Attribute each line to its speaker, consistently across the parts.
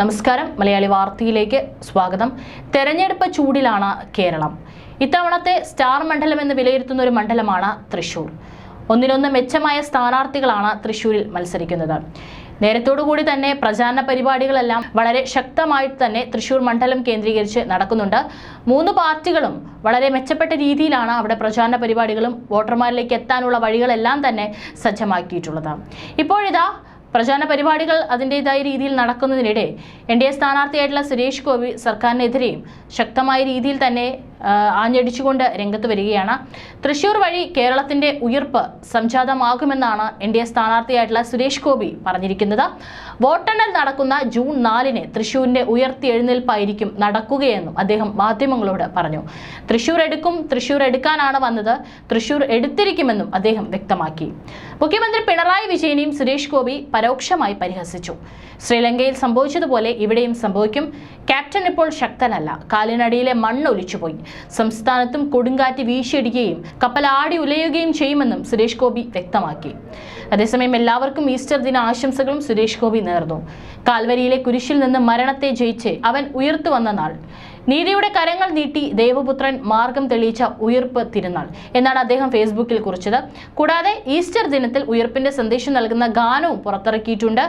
Speaker 1: നമസ്കാരം. മലയാളി വാർത്തയിലേക്ക് സ്വാഗതം. തെരഞ്ഞെടുപ്പ് ചൂടിലാണ് കേരളം. ഇത്തവണത്തെ സ്റ്റാർ മണ്ഡലം എന്ന് വിലയിരുത്തുന്ന ഒരു മണ്ഡലമാണ് തൃശൂർ. ഒന്നിനൊന്ന് മെച്ചമായ സ്ഥാനാർത്ഥികളാണ് തൃശൂരിൽ മത്സരിക്കുന്നത്. നേരത്തോടുകൂടി തന്നെ പ്രചാരണ പരിപാടികളെല്ലാം വളരെ ശക്തമായിട്ട് തന്നെ തൃശൂർ മണ്ഡലം കേന്ദ്രീകരിച്ച് നടക്കുന്നുണ്ട്. മൂന്ന് പാർട്ടികളും വളരെ മെച്ചപ്പെട്ട രീതിയിലാണ് അവിടെ പ്രചാരണ പരിപാടികളും വോട്ടർമാരിലേക്ക് എത്താനുള്ള വഴികളെല്ലാം തന്നെ സജ്ജമാക്കിയിട്ടുള്ളത്. ഇപ്പോഴിതാ പ്രചാരണ പരിപാടികൾ അതിന്റെതായ രീതിയിൽ നടക്കുന്നതിനിടെ എൻ ഡി എ സ്ഥാനാർത്ഥിയായിട്ടുള്ള സുരേഷ് ഗോപി സർക്കാരിനെതിരെയും ശക്തമായ രീതിയിൽ തന്നെ ആഞ്ഞടിച്ചുകൊണ്ട് രംഗത്ത് വരികയാണ്. തൃശൂർ വഴി കേരളത്തിന്റെ ഉയർപ്പ് സംജാതമാകുമെന്നാണ് എൻ ഡി എ സ്ഥാനാർത്ഥിയായിട്ടുള്ള സുരേഷ് ഗോപി പറഞ്ഞിരിക്കുന്നത്. വോട്ടെണ്ണൽ നടക്കുന്ന ജൂൺ നാലിന് തൃശൂരിന്റെ ഉയർത്തി എഴുന്നേൽപ്പായിരിക്കും നടക്കുകയെന്നും അദ്ദേഹം മാധ്യമങ്ങളോട് പറഞ്ഞു. തൃശൂർ എടുക്കും തൃശൂർ എടുക്കാനാണ് വന്നത് തൃശൂർ എടുത്തിരിക്കുമെന്നും അദ്ദേഹം വ്യക്തമാക്കി. മുഖ്യമന്ത്രി പിണറായി വിജയനെയും സുരേഷ് ഗോപി പരോക്ഷമായി പരിഹസിച്ചു. ശ്രീലങ്കയിൽ സംഭവിച്ചതുപോലെ ഇവിടെയും സംഭവിക്കും. ക്യാപ്റ്റൻ ഇപ്പോൾ ശക്തനല്ല. കാലിനടിയിലെ മണ്ണ് ഒലിച്ചുപോയി. സംസ്ഥാനത്തും കൊടുങ്കാറ്റ് വീശിയടിക്കുകയും കപ്പൽ ആടി ഉലയുകയും ചെയ്യുമെന്നും സുരേഷ് ഗോപി വ്യക്തമാക്കി. അതേസമയം എല്ലാവർക്കും ഈസ്റ്റർ ദിന ആശംസകളും സുരേഷ് ഗോപി നേർന്നു. കാൽവരിയിലെ കുരിശിൽ നിന്ന് മരണത്തെ ജയിച്ച് അവൻ ഉയർത്തു വന്ന നാൾ. നീതിയുടെ കരങ്ങൾ നീട്ടി ദേവപുത്രൻ മാർഗം തെളിയിച്ച ഉയർപ്പ് തിരുനാൾ. എന്നാണ് അദ്ദേഹം ഫേസ്ബുക്കിൽ കുറിച്ചത്. കൂടാതെ ഈസ്റ്റർ ദിനത്തിൽ ഉയർപ്പിന്റെ സന്ദേശം നൽകുന്ന ഗാനവും പുറത്തിറക്കിയിട്ടുണ്ട്.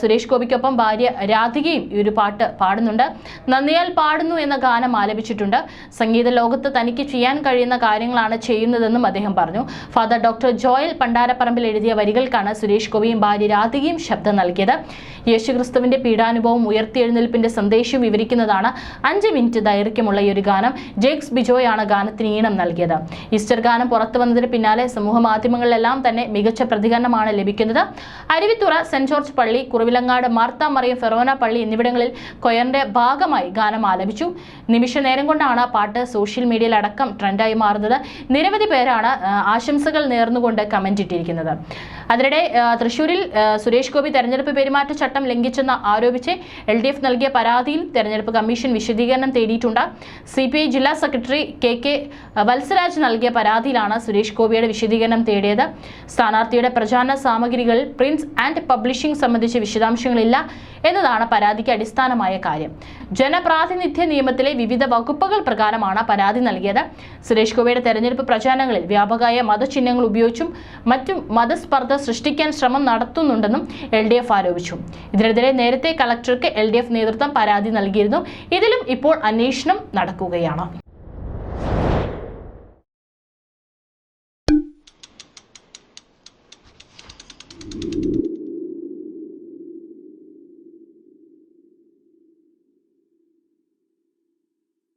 Speaker 1: സുരേഷ് ഗോപിക്കൊപ്പം ഭാര്യ രാധികയും ഈ ഒരു പാട്ട് പാടുന്നുണ്ട്. നന്ദിയാൽ പാടുന്നു എന്ന ഗാനം ആലപിച്ചിട്ടുണ്ട്. സംഗീത ലോകത്ത് തനിക്ക് ചെയ്യാൻ കഴിയുന്ന കാര്യങ്ങളാണ് ചെയ്യുന്നതെന്നും അദ്ദേഹം പറഞ്ഞു. ഫാദർ ഡോക്ടർ ജോയൽ പണ്ടാരപ്പറമ്പിൽ എഴുതിയ വരികൾക്കാണ് സുരേഷ് ഗോപിയും ഭാര്യ രാധികയും ശബ്ദം നൽകിയത്. യേശുക്രിസ്തുവിന്റെ പീഡാനുഭവം ഉയർത്തിയെഴുന്നേൽപ്പിന്റെ സന്ദേശം വിവരിക്കുന്നതാണ് അഞ്ച് മിനിറ്റ് ദൈർഘ്യമുള്ള ഈ ഒരു ഗാനം ജേക്സ് ബിജോയാണ് ഗാനത്തിന് ഈണം നൽകിയത്. ഈസ്റ്റർ ഗാനം പുറത്തു വന്നതിന് പിന്നാലെ സമൂഹ മാധ്യമങ്ങളിലെല്ലാം തന്നെ മികച്ച പ്രതികരണമാണ് ലഭിക്കുന്നത്. അരുവിത്തുറ സെന്റ് ജോർജ് പള്ളി കുറവിലങ്ങാട് മാർത്ത മറിയം ഫെറോന പള്ളി എന്നിവിടങ്ങളിൽ കൊയറിന്റെ ഭാഗമായി ഗാനം ആലപിച്ചു. നിമിഷ നേരം കൊണ്ടാണ് പാട്ട് സോഷ്യൽ മീഡിയയിൽ അടക്കം ട്രെൻഡായി മാറുന്നത്. നിരവധി പേരാണ് ആശംസകൾ നേർന്നുകൊണ്ട് കമന്റ് ഇട്ടിരിക്കുന്നത്. അതിനിടെ തൃശൂരിൽ സുരേഷ് ഗോപി തെരഞ്ഞെടുപ്പ് പെരുമാറ്റച്ചട്ടം ലംഘിച്ചെന്ന് ആരോപിച്ച് എൽ നൽകിയ പരാതിയിൽ തെരഞ്ഞെടുപ്പ് കമ്മീഷൻ വിശദീകരണം തേടിയിട്ടുണ്ട്. സി പി ഐ ജില്ലാ സെക്രട്ടറി കെ കെ വത്സരാജ് നൽകിയ പരാതിയിലാണ് സുരേഷ് ഗോപിയുടെ വിശദീകരണം തേടിയത്. സ്ഥാനാർത്ഥിയുടെ പ്രചാരണ സാമഗ്രികൾ പ്രിന്റ്സ് ആൻഡ് പബ്ലിഷിംഗ് സംബന്ധിച്ച വിശദാംശങ്ങളില്ല. എന്നതാണ് പരാതിക്ക് അടിസ്ഥാനമായ കാര്യം. ജനപ്രാതിനിധ്യ നിയമത്തിലെ വിവിധ വകുപ്പുകൾ പ്രകാരമാണ് പരാതി നൽകിയത്. സുരേഷ് ഗോപിയുടെ തെരഞ്ഞെടുപ്പ് പ്രചാരണങ്ങളിൽ വ്യാപകമായ മതചിഹ്നങ്ങൾ ഉപയോഗിച്ചും മറ്റും മതസ്പർദ്ധ സൃഷ്ടിക്കാൻ ശ്രമം നടത്തുന്നുണ്ടെന്നും എൽ ഡി എഫ് ആരോപിച്ചു. ഇതിനെതിരെ നേരത്തെ കളക്ടർക്ക് എൽ ഡി എഫ് നേതൃത്വം പരാതി നൽകിയിരുന്നു. ഇതിലും ഇപ്പോൾ അന്വേഷണം നടക്കുകയാണ്.